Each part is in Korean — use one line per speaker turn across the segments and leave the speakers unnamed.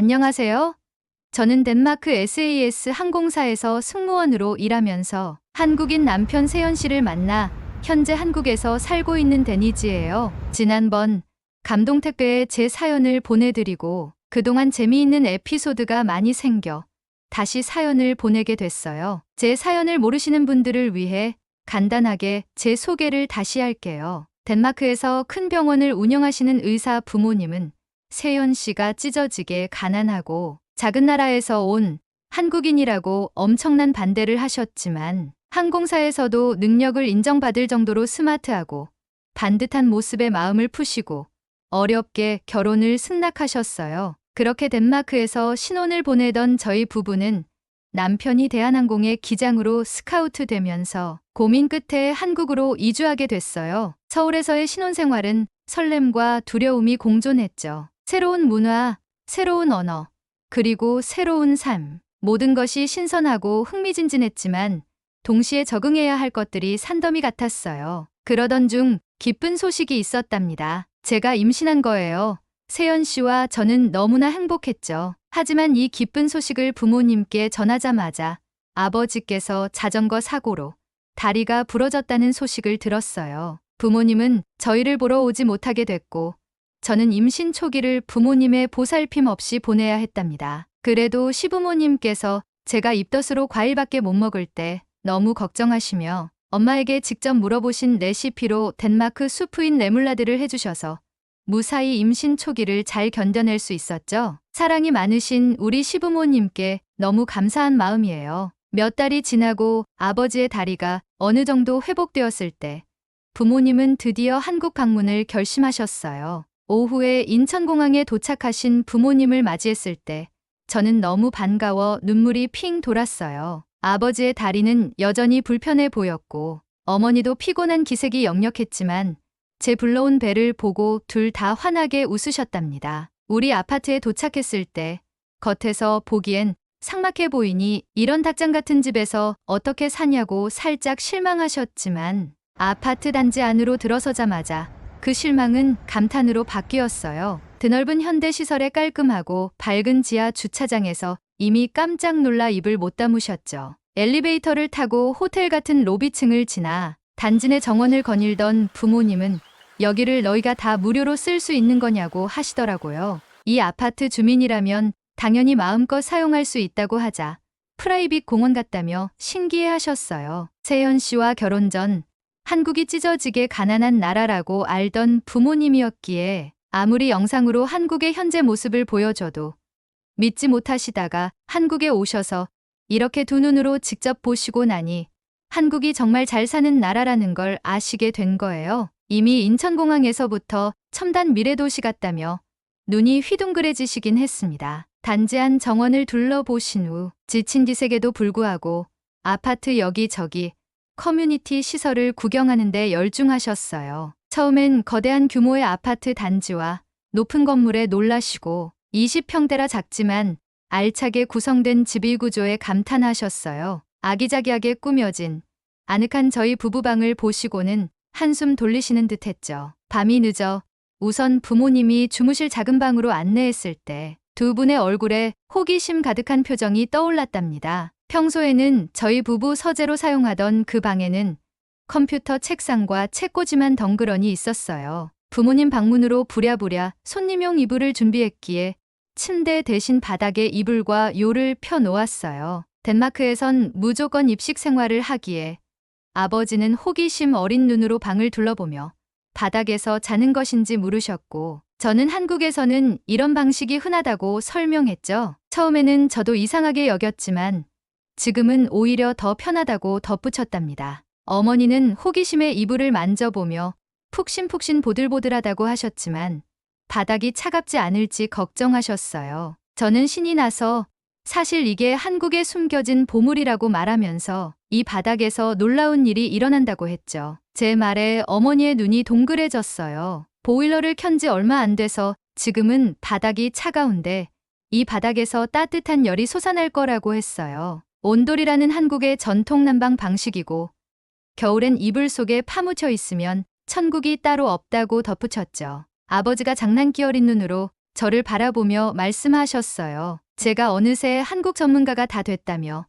안녕하세요. 저는 덴마크 SAS 항공사에서 승무원으로 일하면서 한국인 남편 세연 씨를 만나 현재 한국에서 살고 있는 데니지예요. 지난번 감동 택배에 제 사연을 보내드리고 그동안 재미있는 에피소드가 많이 생겨 다시 사연을 보내게 됐어요. 제 사연을 모르시는 분들을 위해 간단하게 제 소개를 다시 할게요. 덴마크에서 큰 병원을 운영하시는 의사 부모님은 세연 씨가 찢어지게 가난하고 작은 나라에서 온 한국인이라고 엄청난 반대를 하셨지만 항공사에서도 능력을 인정받을 정도로 스마트하고 반듯한 모습에 마음을 푸시고 어렵게 결혼을 승낙하셨어요. 그렇게 덴마크에서 신혼을 보내던 저희 부부는 남편이 대한항공의 기장으로 스카우트 되면서 고민 끝에 한국으로 이주하게 됐어요. 서울에서의 신혼생활은 설렘과 두려움이 공존했죠. 새로운 문화, 새로운 언어, 그리고 새로운 삶. 모든 것이 신선하고 흥미진진했지만 동시에 적응해야 할 것들이 산더미 같았어요. 그러던 중 기쁜 소식이 있었답니다. 제가 임신한 거예요. 세연 씨와 저는 너무나 행복했죠. 하지만 이 기쁜 소식을 부모님께 전하자마자 아버지께서 자전거 사고로 다리가 부러졌다는 소식을 들었어요. 부모님은 저희를 보러 오지 못하게 됐고 저는 임신 초기를 부모님의 보살핌 없이 보내야 했답니다. 그래도 시부모님께서 제가 입덧으로 과일밖에 못 먹을 때 너무 걱정하시며 엄마에게 직접 물어보신 레시피로 덴마크 수프인 레물라드를 해주셔서 무사히 임신 초기를 잘 견뎌낼 수 있었죠. 사랑이 많으신 우리 시부모님께 너무 감사한 마음이에요. 몇 달이 지나고 아버지의 다리가 어느 정도 회복되었을 때 부모님은 드디어 한국 방문을 결심하셨어요. 오후에 인천공항에 도착하신 부모님을 맞이했을 때 저는 너무 반가워 눈물이 핑 돌았어요. 아버지의 다리는 여전히 불편해 보였고 어머니도 피곤한 기색이 역력했지만 제 불러온 배를 보고 둘 다 환하게 웃으셨답니다. 우리 아파트에 도착했을 때 겉에서 보기엔 삭막해 보이니 이런 닭장 같은 집에서 어떻게 사냐고 살짝 실망하셨지만 아파트 단지 안으로 들어서자마자 그 실망은 감탄으로 바뀌었어요. 드넓은 현대 시설의 깔끔하고 밝은 지하 주차장에서 이미 깜짝 놀라 입을 못 다무셨죠. 엘리베이터를 타고 호텔 같은 로비층을 지나 단지 내 정원을 거닐던 부모님은 여기를 너희가 다 무료로 쓸 수 있는 거냐고 하시더라고요. 이 아파트 주민이라면 당연히 마음껏 사용할 수 있다고 하자 프라이빗 공원 같다며 신기해 하셨어요. 세연 씨와 결혼 전 한국이 찢어지게 가난한 나라라고 알던 부모님이었기에 아무리 영상으로 한국의 현재 모습을 보여줘도 믿지 못하시다가 한국에 오셔서 이렇게 두 눈으로 직접 보시고 나니 한국이 정말 잘 사는 나라라는 걸 아시게 된 거예요. 이미 인천공항에서부터 첨단 미래도시 같다며 눈이 휘둥그레지시긴 했습니다. 단지 안 정원을 둘러보신 후 지친 기색에도 불구하고 아파트 여기저기 커뮤니티 시설을 구경하는데 열중하셨어요. 처음엔 거대한 규모의 아파트 단지와 높은 건물에 놀라시고 20평대라 작지만 알차게 구성된 집일 구조에 감탄하셨어요. 아기자기하게 꾸며진 아늑한 저희 부부방을 보시고는 한숨 돌리시는 듯 했죠. 밤이 늦어 우선 부모님이 주무실 작은 방으로 안내했을 때 두 분의 얼굴에 호기심 가득한 표정이 떠올랐답니다. 평소에는 저희 부부 서재로 사용하던 그 방에는 컴퓨터 책상과 책꽂이만 덩그러니 있었어요. 부모님 방문으로 부랴부랴 손님용 이불을 준비했기에 침대 대신 바닥에 이불과 요를 펴 놓았어요. 덴마크에선 무조건 입식 생활을 하기에 아버지는 호기심 어린 눈으로 방을 둘러보며 바닥에서 자는 것인지 물으셨고 저는 한국에서는 이런 방식이 흔하다고 설명했죠. 처음에는 저도 이상하게 여겼지만 지금은 오히려 더 편하다고 덧붙였답니다. 어머니는 호기심에 이불을 만져보며 푹신푹신 보들보들하다고 하셨지만 바닥이 차갑지 않을지 걱정하셨어요. 저는 신이 나서 사실 이게 한국에 숨겨진 보물이라고 말하면서 이 바닥에서 놀라운 일이 일어난다고 했죠. 제 말에 어머니의 눈이 동그래졌어요. 보일러를 켠 지 얼마 안 돼서 지금은 바닥이 차가운데 이 바닥에서 따뜻한 열이 솟아날 거라고 했어요. 온돌이라는 한국의 전통 난방 방식이고 겨울엔 이불 속에 파묻혀 있으면 천국이 따로 없다고 덧붙였죠. 아버지가 장난기 어린 눈으로 저를 바라보며 말씀하셨어요. 제가 어느새 한국 전문가가 다 됐다며.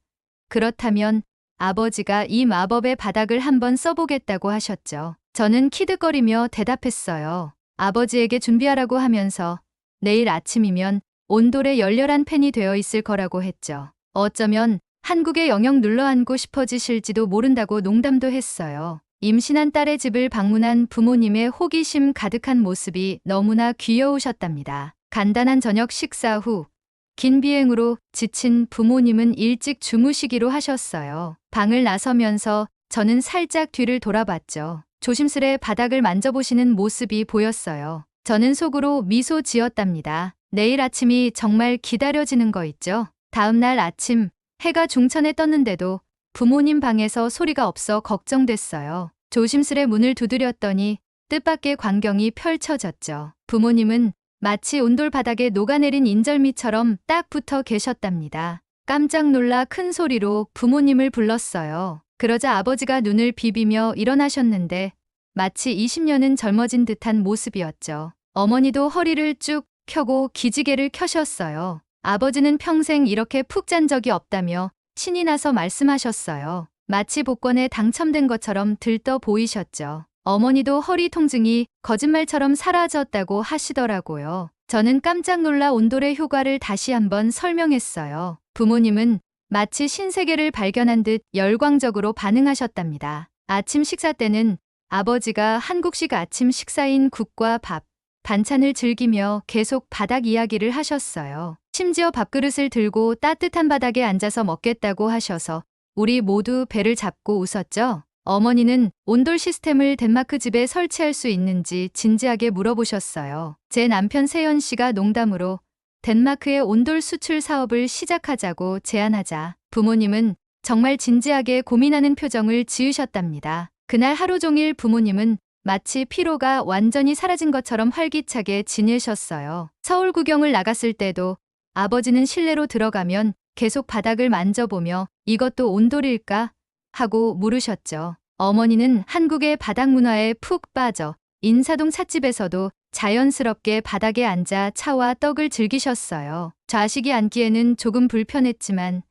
그렇다면 아버지가 이 마법의 바닥을 한번 써보겠다고 하셨죠. 저는 키득거리며 대답했어요. 아버지에게 준비하라고 하면서 내일 아침이면 온돌에 열렬한 팬이 되어 있을 거라고 했죠. 어쩌면 한국에 영영 눌러앉고 싶어지실지도 모른다고 농담도 했어요. 임신한 딸의 집을 방문한 부모님의 호기심 가득한 모습이 너무나 귀여우셨답니다. 간단한 저녁 식사 후 긴 비행으로 지친 부모님은 일찍 주무시기로 하셨어요. 방을 나서면서 저는 살짝 뒤를 돌아봤죠. 조심스레 바닥을 만져보시는 모습이 보였어요. 저는 속으로 미소 지었답니다. 내일 아침이 정말 기다려지는 거 있죠? 다음 날 아침 해가 중천에 떴는데도 부모님 방에서 소리가 없어 걱정됐어요. 조심스레 문을 두드렸더니 뜻밖의 광경이 펼쳐졌죠. 부모님은 마치 온돌 바닥에 녹아내린 인절미처럼 딱 붙어 계셨답니다. 깜짝 놀라 큰 소리로 부모님을 불렀어요. 그러자 아버지가 눈을 비비며 일어나셨는데 마치 20년은 젊어진 듯한 모습이었죠. 어머니도 허리를 쭉 켜고 기지개를 켜셨어요. 아버지는 평생 이렇게 푹 잔 적이 없다며 신이 나서 말씀하셨어요. 마치 복권에 당첨된 것처럼 들떠 보이셨죠. 어머니도 허리 통증이 거짓말처럼 사라졌다고 하시더라고요. 저는 깜짝 놀라 온돌의 효과를 다시 한번 설명했어요. 부모님은 마치 신세계를 발견한 듯 열광적으로 반응하셨답니다. 아침 식사 때는 아버지가 한국식 아침 식사인 국과 밥, 반찬을 즐기며 계속 바닥 이야기를 하셨어요. 심지어 밥그릇을 들고 따뜻한 바닥에 앉아서 먹겠다고 하셔서 우리 모두 배를 잡고 웃었죠. 어머니는 온돌 시스템을 덴마크 집에 설치할 수 있는지 진지하게 물어보셨어요. 제 남편 세연 씨가 농담으로 덴마크의 온돌 수출 사업을 시작하자고 제안하자 부모님은 정말 진지하게 고민하는 표정을 지으셨답니다. 그날 하루 종일 부모님은 마치 피로가 완전히 사라진 것처럼 활기차게 지내셨어요. 서울 구경을 나갔을 때도 아버지는 실내로 들어가면 계속 바닥을 만져보며 이것도 온돌일까? 하고 물으셨죠. 어머니는 한국의 바닥 문화에 푹 빠져 인사동 찻집에서도 자연스럽게 바닥에 앉아 차와 떡을 즐기셨어요. 좌식이 앉기에는 조금 불편했지만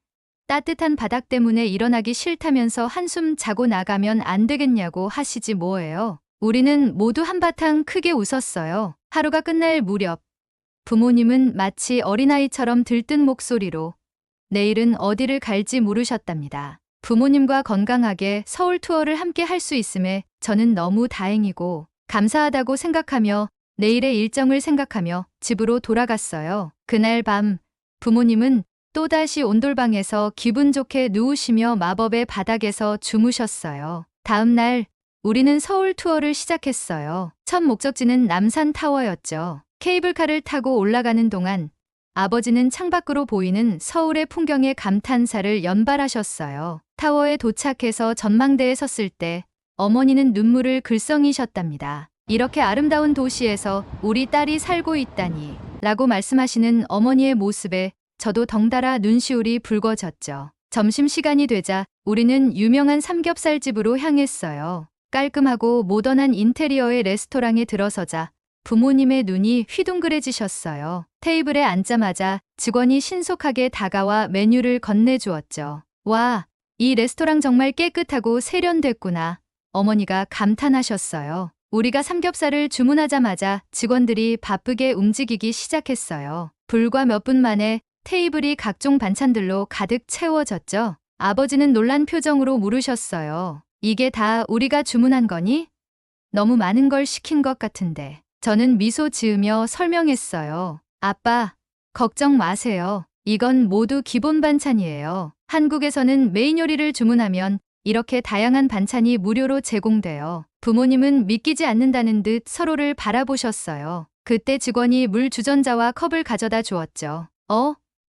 따뜻한 바닥 때문에 일어나기 싫다면서 한숨 자고 나가면 안 되겠냐고 하시지 뭐예요. 우리는 모두 한바탕 크게 웃었어요. 하루가 끝날 무렵 부모님은 마치 어린아이처럼 들뜬 목소리로 내일은 어디를 갈지 물으셨답니다. 부모님과 건강하게 서울 투어를 함께 할 수 있음에 저는 너무 다행이고 감사하다고 생각하며 내일의 일정을 생각하며 집으로 돌아갔어요. 그날 밤 부모님은 또다시 온돌방에서 기분 좋게 누우시며 마법의 바닥에서 주무셨어요. 다음 날 우리는 서울 투어를 시작했어요. 첫 목적지는 남산 타워였죠. 케이블카를 타고 올라가는 동안 아버지는 창밖으로 보이는 서울의 풍경에 감탄사를 연발하셨어요. 타워에 도착해서 전망대에 섰을 때 어머니는 눈물을 글썽이셨답니다. 이렇게 아름다운 도시에서 우리 딸이 살고 있다니 라고 말씀하시는 어머니의 모습에 저도 덩달아 눈시울이 붉어졌죠. 점심시간이 되자 우리는 유명한 삼겹살집으로 향했어요. 깔끔하고 모던한 인테리어의 레스토랑에 들어서자 부모님의 눈이 휘둥그레지셨어요. 테이블에 앉자마자 직원이 신속하게 다가와 메뉴를 건네주었죠. 와, 이 레스토랑 정말 깨끗하고 세련됐구나. 어머니가 감탄하셨어요. 우리가 삼겹살을 주문하자마자 직원들이 바쁘게 움직이기 시작했어요. 불과 몇 분 만에 테이블이 각종 반찬들로 가득 채워졌죠. 아버지는 놀란 표정으로 물으셨어요. 이게 다 우리가 주문한 거니? 너무 많은 걸 시킨 것 같은데. 저는 미소 지으며 설명했어요. 아빠, 걱정 마세요. 이건 모두 기본 반찬이에요. 한국에서는 메인 요리를 주문하면 이렇게 다양한 반찬이 무료로 제공돼요. 부모님은 믿기지 않는다는 듯 서로를 바라보셨어요. 그때 직원이 물 주전자와 컵을 가져다 주었죠. 어?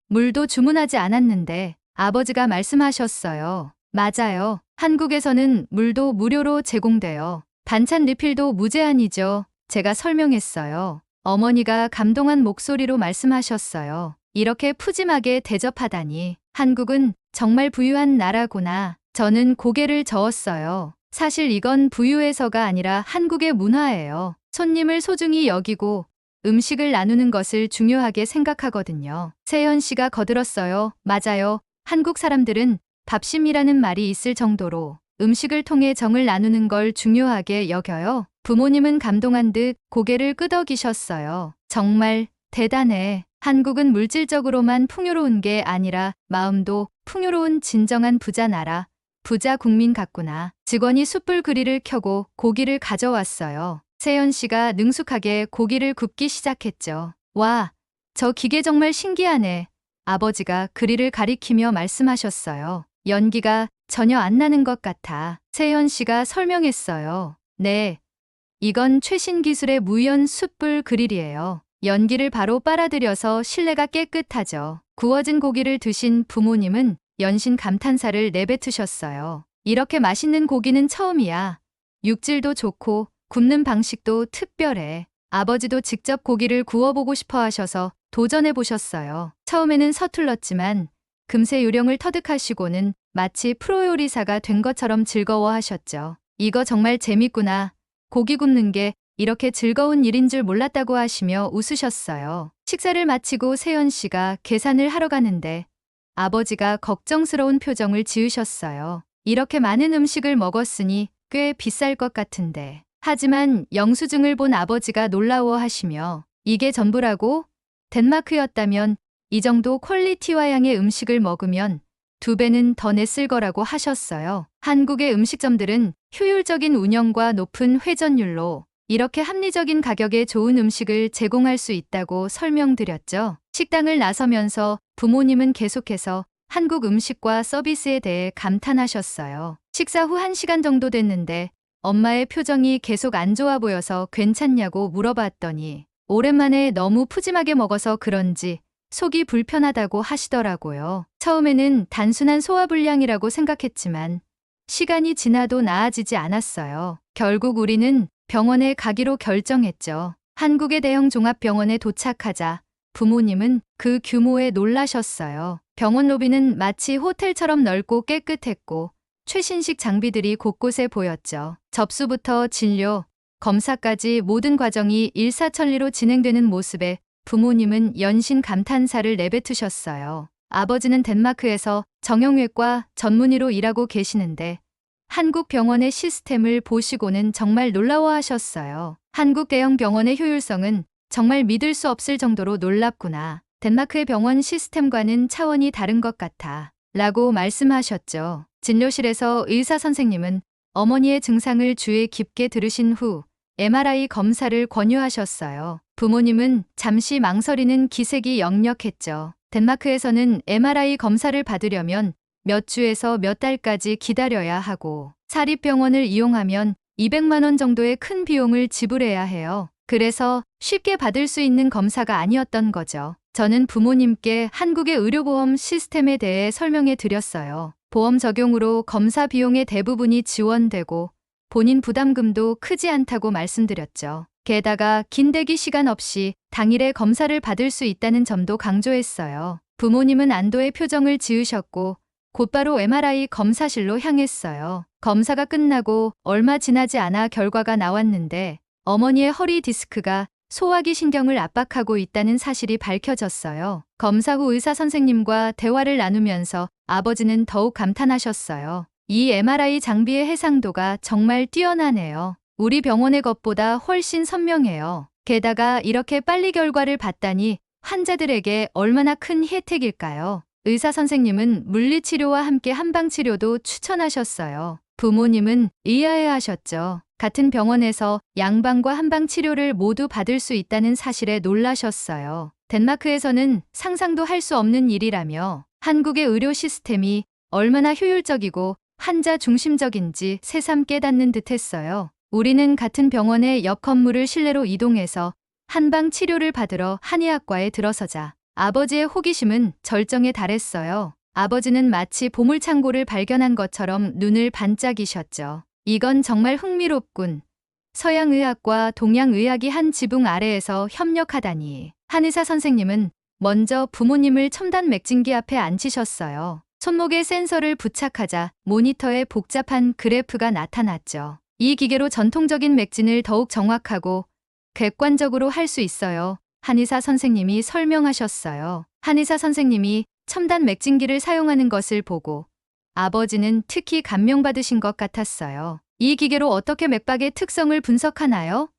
물도 주문하지 않았는데 아버지가 말씀하셨어요. 맞아요. 한국에서는 물도 무료로 제공돼요. 반찬 리필도 무제한이죠. 제가 설명했어요. 어머니가 감동한 목소리로 말씀하셨어요. 이렇게 푸짐하게 대접하다니. 한국은 정말 부유한 나라구나. 저는 고개를 저었어요. 사실 이건 부유해서가 아니라 한국의 문화예요. 손님을 소중히 여기고 음식을 나누는 것을 중요하게 생각하거든요. 세현 씨가 거들었어요. 맞아요. 한국 사람들은 밥심이라는 말이 있을 정도로 음식을 통해 정을 나누는 걸 중요하게 여겨요. 부모님은 감동한 듯 고개를 끄덕이셨어요. 정말 대단해. 한국은 물질적으로만 풍요로운 게 아니라 마음도 풍요로운 진정한 부자 나라, 부자 국민 같구나. 직원이 숯불 그릴을 켜고 고기를 가져왔어요. 세연 씨가 능숙하게 고기를 굽기 시작했죠. 와, 저 기계 정말 신기하네. 아버지가 그릴을 가리키며 말씀하셨어요. 연기가 전혀 안 나는 것 같아. 세현 씨가 설명했어요. 네. 이건 최신 기술의 무연 숯불 그릴이에요. 연기를 바로 빨아들여서 실내가 깨끗하죠. 구워진 고기를 드신 부모님은 연신 감탄사를 내뱉으셨어요. 이렇게 맛있는 고기는 처음이야. 육질도 좋고 굽는 방식도 특별해. 아버지도 직접 고기를 구워보고 싶어 하셔서 도전해 보셨어요. 처음에는 서툴렀지만 금세 요령을 터득하시고는 마치 프로 요리사가 된 것처럼 즐거워하셨죠. 이거 정말 재밌구나. 고기 굽는 게 이렇게 즐거운 일인 줄 몰랐다고 하시며 웃으셨어요. 식사를 마치고 세연 씨가 계산을 하러 가는데 아버지가 걱정스러운 표정을 지으셨어요. 이렇게 많은 음식을 먹었으니 꽤 비쌀 것 같은데. 하지만 영수증을 본 아버지가 놀라워 하시며 이게 전부라고? 덴마크였다면 이 정도 퀄리티와 양의 음식을 먹으면 두 배는 더 냈을 거라고 하셨어요. 한국의 음식점들은 효율적인 운영과 높은 회전율로 이렇게 합리적인 가격에 좋은 음식을 제공할 수 있다고 설명드렸죠. 식당을 나서면서 부모님은 계속해서 한국 음식과 서비스에 대해 감탄하셨어요. 식사 후 1시간 정도 됐는데 엄마의 표정이 계속 안 좋아 보여서 괜찮냐고 물어봤더니 오랜만에 너무 푸짐하게 먹어서 그런지 속이 불편하다고 하시더라고요. 처음에는 단순한 소화불량이라고 생각했지만 시간이 지나도 나아지지 않았어요. 결국 우리는 병원에 가기로 결정했죠. 한국의 대형 종합병원에 도착하자 부모님은 그 규모에 놀라셨어요. 병원 로비는 마치 호텔처럼 넓고 깨끗했고 최신식 장비들이 곳곳에 보였죠. 접수부터 진료, 검사까지 모든 과정이 일사천리로 진행되는 모습에 부모님은 연신 감탄사를 내뱉으셨어요. 아버지는 덴마크에서 정형외과 전문의로 일하고 계시는데 한국 병원의 시스템을 보시고는 정말 놀라워하셨어요. 한국 대형 병원의 효율성은 정말 믿을 수 없을 정도로 놀랍구나. 덴마크의 병원 시스템과는 차원이 다른 것 같아. 라고 말씀하셨죠. 진료실에서 의사 선생님은 어머니의 증상을 주의 깊게 들으신 후 MRI 검사를 권유하셨어요. 부모님은 잠시 망설이는 기색이 역력했죠. 덴마크에서는 MRI 검사를 받으려면 몇 주에서 몇 달까지 기다려야 하고 사립병원을 이용하면 200만 원 정도의 큰 비용을 지불해야 해요. 그래서 쉽게 받을 수 있는 검사가 아니었던 거죠. 저는 부모님께 한국의 의료보험 시스템에 대해 설명해 드렸어요. 보험 적용으로 검사 비용의 대부분이 지원되고 본인 부담금도 크지 않다고 말씀드렸죠. 게다가 긴 대기 시간 없이 당일에 검사를 받을 수 있다는 점도 강조했어요. 부모님은 안도의 표정을 지으셨고 곧바로 MRI 검사실로 향했어요. 검사가 끝나고 얼마 지나지 않아 결과가 나왔는데 어머니의 허리 디스크가 소화기 신경을 압박하고 있다는 사실이 밝혀졌어요. 검사 후 의사 선생님과 대화를 나누면서 아버지는 더욱 감탄하셨어요. 이 MRI 장비의 해상도가 정말 뛰어나네요. 우리 병원의 것보다 훨씬 선명해요. 게다가 이렇게 빨리 결과를 봤다니 환자들에게 얼마나 큰 혜택일까요? 의사 선생님은 물리치료와 함께 한방치료도 추천하셨어요. 부모님은 의아해 하셨죠. 같은 병원에서 양방과 한방치료를 모두 받을 수 있다는 사실에 놀라셨어요. 덴마크에서는 상상도 할 수 없는 일이라며 한국의 의료 시스템이 얼마나 효율적이고 환자 중심적인지 새삼 깨닫는 듯 했어요. 우리는 같은 병원의 옆 건물을 실내로 이동해서 한방 치료를 받으러 한의학과에 들어서자 아버지의 호기심은 절정에 달했어요. 아버지는 마치 보물창고를 발견한 것처럼 눈을 반짝이셨죠. 이건 정말 흥미롭군. 서양의학과 동양의학이 한 지붕 아래에서 협력하다니. 한의사 선생님은 먼저 부모님을 첨단 맥진기 앞에 앉히셨어요. 손목에 센서를 부착하자 모니터에 복잡한 그래프가 나타났죠. 이 기계로 전통적인 맥진을 더욱 정확하고 객관적으로 할 수 있어요. 한의사 선생님이 설명하셨어요. 한의사 선생님이 첨단 맥진기를 사용하는 것을 보고 아버지는 특히 감명받으신 것 같았어요. 이 기계로 어떻게 맥박의 특성을 분석하나요?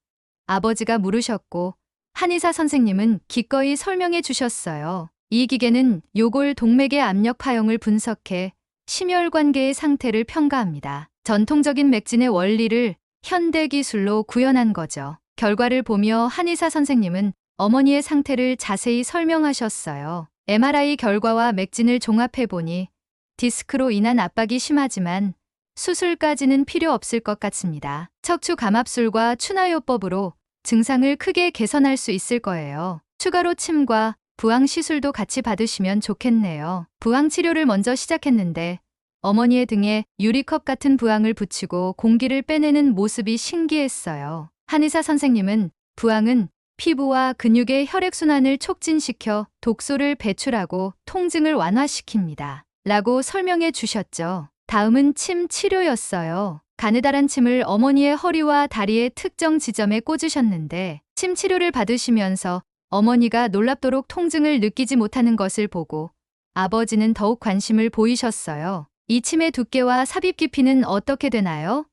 아버지가 물으셨고 한의사 선생님은 기꺼이 설명해 주셨어요. 이 기계는 요골 동맥의 압력 파형을 분석해 심혈관계의 상태를 평가합니다. 전통적인 맥진의 원리를 현대 기술로 구현한 거죠. 결과를 보며 한의사 선생님은 어머니의 상태를 자세히 설명하셨어요. MRI 결과와 맥진을 종합해 보니 디스크로 인한 압박이 심하지만 수술까지는 필요 없을 것 같습니다. 척추 감압술과 추나요법으로 증상을 크게 개선할 수 있을 거예요. 추가로 침과 부항 시술도 같이 받으시면 좋겠네요. 부항 치료를 먼저 시작했는데 어머니의 등에 유리컵 같은 부항을 붙이고 공기를 빼내는 모습이 신기했어요. 한의사 선생님은 부항은 피부와 근육의 혈액순환을 촉진시켜 독소를 배출하고 통증을 완화시킵니다. 라고 설명해 주셨죠. 다음은 침 치료였어요. 가느다란 침을 어머니의 허리와 다리의 특정 지점에 꽂으셨는데 침 치료를 받으시면서 어머니가 놀랍도록 통증을 느끼지 못하는 것을 보고 아버지는 더욱 관심을 보이셨어요. 이 침의 두께와 삽입 깊이는 어떻게 되나요?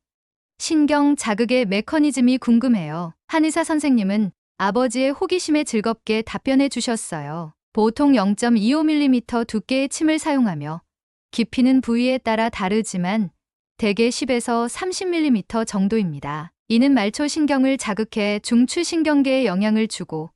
신경 자극의 메커니즘이 궁금해요. 한의사 선생님은 아버지의 호기심에 즐겁게 답변해 주셨어요. 보통 0.25mm 두께의 침을 사용하며 깊이는 부위에 따라 다르지만 대개 10에서 30mm 정도입니다. 이는 말초 신경을 자극해 중추 신경계에 영향을 주고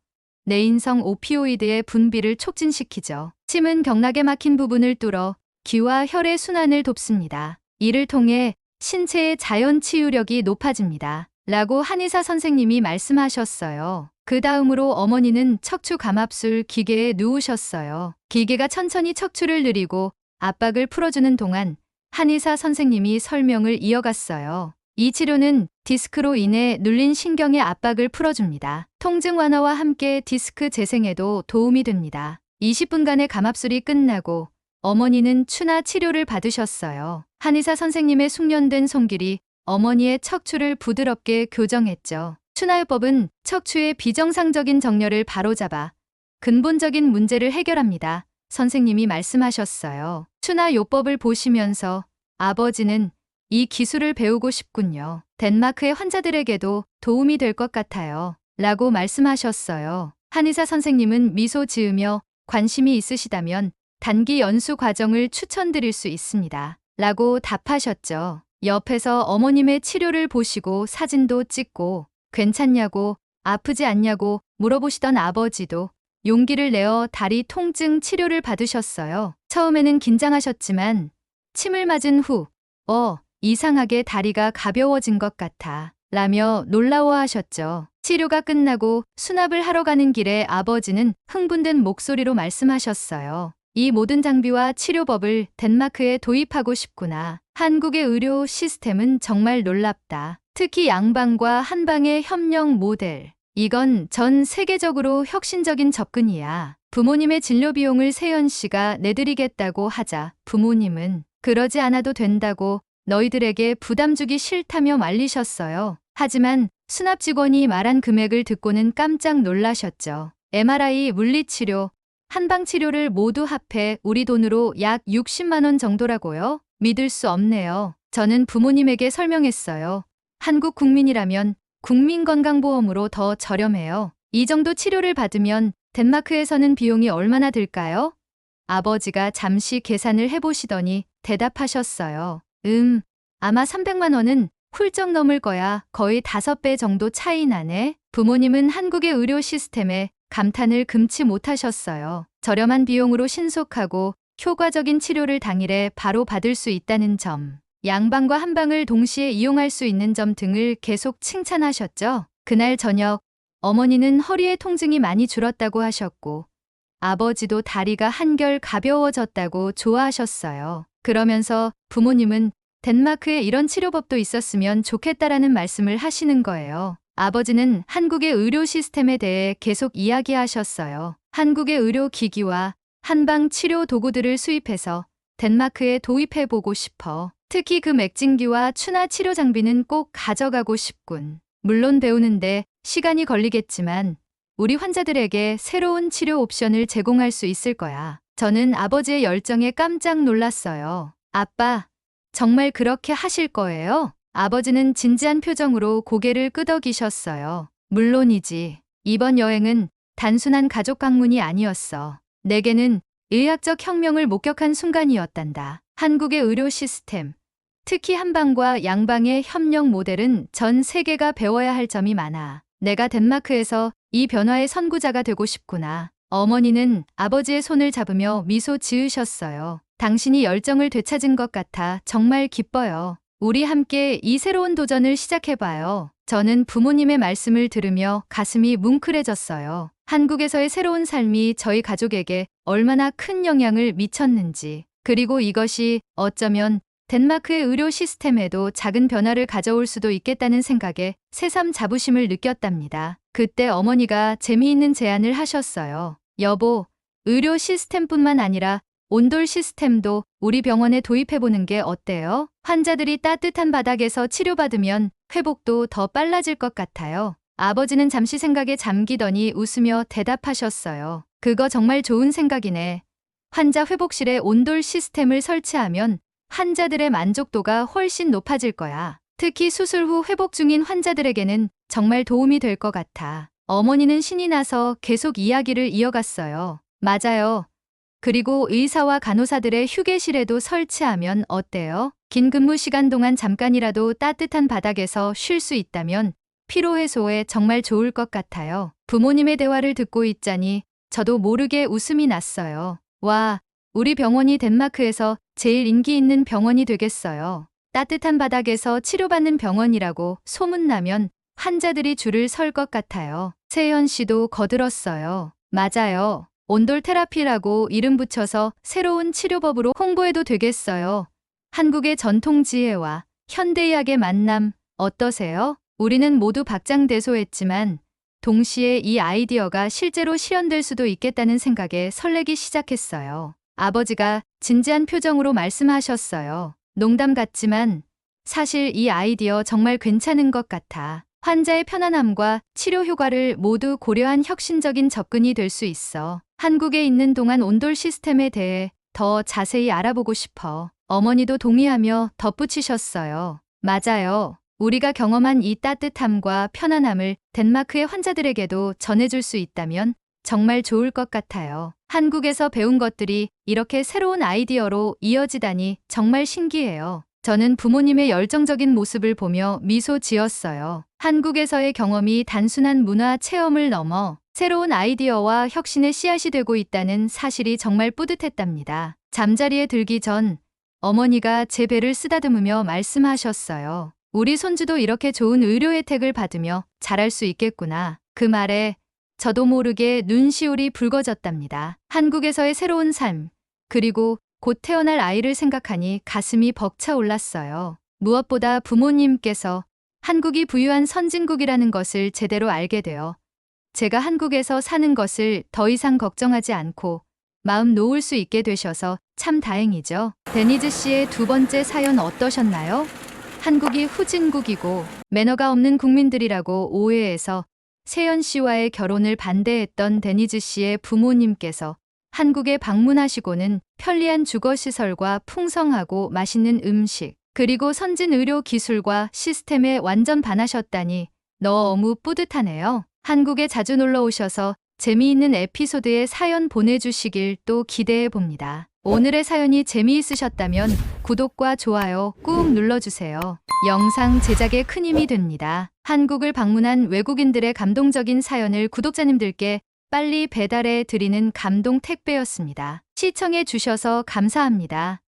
내인성 오피오이드의 분비를 촉진시키죠. 침은 경락에 막힌 부분을 뚫어 기와 혈의 순환을 돕습니다. 이를 통해 신체의 자연 치유력이 높아집니다. 라고 한의사 선생님이 말씀하셨어요. 그 다음으로 어머니는 척추 감압술 기계에 누우셨어요. 기계가 천천히 척추를 느리고 압박을 풀어주는 동안 한의사 선생님이 설명을 이어갔어요. 이 치료는 디스크로 인해 눌린 신경의 압박을 풀어줍니다. 통증 완화와 함께 디스크 재생에도 도움이 됩니다. 20분간의 감압술이 끝나고 어머니는 추나 치료를 받으셨어요. 한의사 선생님의 숙련된 손길이 어머니의 척추를 부드럽게 교정했죠. 추나요법은 척추의 비정상적인 정렬을 바로잡아 근본적인 문제를 해결합니다. 선생님이 말씀하셨어요. 추나요법을 보시면서 아버지는 이 기술을 배우고 싶군요. 덴마크의 환자들에게도 도움이 될 것 같아요. 라고 말씀하셨어요. 한의사 선생님은 미소 지으며 관심이 있으시다면 단기 연수 과정을 추천드릴 수 있습니다. 라고 답하셨죠. 옆에서 어머님의 치료를 보시고 사진도 찍고 괜찮냐고 아프지 않냐고 물어보시던 아버지도 용기를 내어 다리 통증 치료를 받으셨어요. 처음에는 긴장하셨지만 침을 맞은 후, 어, 이상하게 다리가 가벼워진 것 같아. 라며 놀라워하셨죠. 치료가 끝나고 수납을 하러 가는 길에 아버지는 흥분된 목소리로 말씀하셨어요. 이 모든 장비와 치료법을 덴마크에 도입하고 싶구나. 한국의 의료 시스템은 정말 놀랍다. 특히 양방과 한방의 협력 모델. 이건 전 세계적으로 혁신적인 접근이야. 부모님의 진료 비용을 세연 씨가 내드리겠다고 하자 부모님은 그러지 않아도 된다고 너희들에게 부담 주기 싫다며 말리셨어요. 하지만 수납 직원이 말한 금액을 듣고는 깜짝 놀라셨죠. MRI 물리치료, 한방 치료를 모두 합해 우리 돈으로 약 60만 원 정도라고요? 믿을 수 없네요. 저는 부모님에게 설명했어요. 한국 국민이라면 국민건강보험으로 더 저렴해요. 이 정도 치료를 받으면 덴마크에서는 비용이 얼마나 들까요? 아버지가 잠시 계산을 해보시더니 대답하셨어요. 음, 아마 300만 원은 훌쩍 넘을 거야. 거의 5배 정도 차이 나네. 부모님은 한국의 의료 시스템에 감탄을 금치 못하셨어요. 저렴한 비용으로 신속하고 효과적인 치료를 당일에 바로 받을 수 있다는 점, 양방과 한방을 동시에 이용할 수 있는 점 등을 계속 칭찬하셨죠. 그날 저녁, 어머니는 허리의 통증이 많이 줄었다고 하셨고, 아버지도 다리가 한결 가벼워졌다고 좋아하셨어요. 그러면서 부모님은 덴마크에 이런 치료법도 있었으면 좋겠다라는 말씀을 하시는 거예요. 아버지는 한국의 의료 시스템에 대해 계속 이야기하셨어요. 한국의 의료 기기와 한방 치료 도구들을 수입해서 덴마크에 도입해 보고 싶어. 특히 그 맥진기와 추나 치료 장비는 꼭 가져가고 싶군. 물론 배우는데 시간이 걸리겠지만 우리 환자들에게 새로운 치료 옵션을 제공할 수 있을 거야. 저는 아버지의 열정에 깜짝 놀랐어요. 아빠, 정말 그렇게 하실 거예요? 아버지는 진지한 표정으로 고개를 끄덕이셨어요. 물론이지. 이번 여행은 단순한 가족 방문이 아니었어. 내게는 의학적 혁명을 목격한 순간이었단다. 한국의 의료 시스템, 특히 한방과 양방의 협력 모델은 전 세계가 배워야 할 점이 많아. 내가 덴마크에서 이 변화의 선구자가 되고 싶구나. 어머니는 아버지의 손을 잡으며 미소 지으셨어요. 당신이 열정을 되찾은 것 같아 정말 기뻐요. 우리 함께 이 새로운 도전을 시작해봐요. 저는 부모님의 말씀을 들으며 가슴이 뭉클해졌어요. 한국에서의 새로운 삶이 저희 가족에게 얼마나 큰 영향을 미쳤는지, 그리고 이것이 어쩌면 덴마크의 의료 시스템에도 작은 변화를 가져올 수도 있겠다는 생각에 새삼 자부심을 느꼈답니다. 그때 어머니가 재미있는 제안을 하셨어요. 여보, 의료 시스템뿐만 아니라 온돌 시스템도 우리 병원에 도입해보는 게 어때요? 환자들이 따뜻한 바닥에서 치료받으면 회복도 더 빨라질 것 같아요. 아버지는 잠시 생각에 잠기더니 웃으며 대답하셨어요. 그거 정말 좋은 생각이네. 환자 회복실에 온돌 시스템을 설치하면 환자들의 만족도가 훨씬 높아질 거야. 특히 수술 후 회복 중인 환자들에게는 정말 도움이 될 것 같아. 어머니는 신이 나서 계속 이야기를 이어갔어요. 맞아요. 그리고 의사와 간호사들의 휴게실에도 설치하면 어때요? 긴 근무 시간 동안 잠깐이라도 따뜻한 바닥에서 쉴 수 있다면 피로 해소에 정말 좋을 것 같아요. 부모님의 대화를 듣고 있자니 저도 모르게 웃음이 났어요. 와, 우리 병원이 덴마크에서 제일 인기 있는 병원이 되겠어요. 따뜻한 바닥에서 치료받는 병원이라고 소문나면 환자들이 줄을 설 것 같아요. 세연 씨도 거들었어요. 맞아요. 온돌 테라피라고 이름 붙여서 새로운 치료법으로 홍보해도 되겠어요. 한국의 전통 지혜와 현대의학의 만남 어떠세요? 우리는 모두 박장대소했지만 동시에 이 아이디어가 실제로 실현될 수도 있겠다는 생각에 설레기 시작했어요. 아버지가 진지한 표정으로 말씀하셨어요. 농담 같지만 사실 이 아이디어 정말 괜찮은 것 같아. 환자의 편안함과 치료 효과를 모두 고려한 혁신적인 접근이 될 수 있어. 한국에 있는 동안 온돌 시스템에 대해 더 자세히 알아보고 싶어. 어머니도 동의하며 덧붙이셨어요. 맞아요. 우리가 경험한 이 따뜻함과 편안함을 덴마크의 환자들에게도 전해줄 수 있다면 정말 좋을 것 같아요. 한국에서 배운 것들이 이렇게 새로운 아이디어로 이어지다니 정말 신기해요. 저는 부모님의 열정적인 모습을 보며 미소 지었어요. 한국에서의 경험이 단순한 문화 체험을 넘어 새로운 아이디어와 혁신의 씨앗이 되고 있다는 사실이 정말 뿌듯했답니다. 잠자리에 들기 전 어머니가 제 배를 쓰다듬으며 말씀하셨어요. 우리 손주도 이렇게 좋은 의료 혜택을 받으며 잘할 수 있겠구나. 그 말에 저도 모르게 눈시울이 붉어졌답니다. 한국에서의 새로운 삶, 그리고 곧 태어날 아이를 생각하니 가슴이 벅차올랐어요. 무엇보다 부모님께서 한국이 부유한 선진국이라는 것을 제대로 알게 되어 제가 한국에서 사는 것을 더 이상 걱정하지 않고 마음 놓을 수 있게 되셔서 참 다행이죠. 데니즈 씨의 두 번째 사연 어떠셨나요? 한국이 후진국이고 매너가 없는 국민들이라고 오해해서 세연 씨와의 결혼을 반대했던 데니즈 씨의 부모님께서 한국에 방문하시고는 편리한 주거시설과 풍성하고 맛있는 음식, 그리고 선진 의료 기술과 시스템에 완전 반하셨다니 너무 뿌듯하네요. 한국에 자주 놀러 오셔서 재미있는 에피소드의 사연 보내주시길 또 기대해 봅니다. 오늘의 사연이 재미있으셨다면 구독과 좋아요 꾹 눌러주세요. 영상 제작에 큰 힘이 됩니다. 한국을 방문한 외국인들의 감동적인 사연을 구독자님들께 빨리 배달해 드리는 감동 택배였습니다. 시청해 주셔서 감사합니다.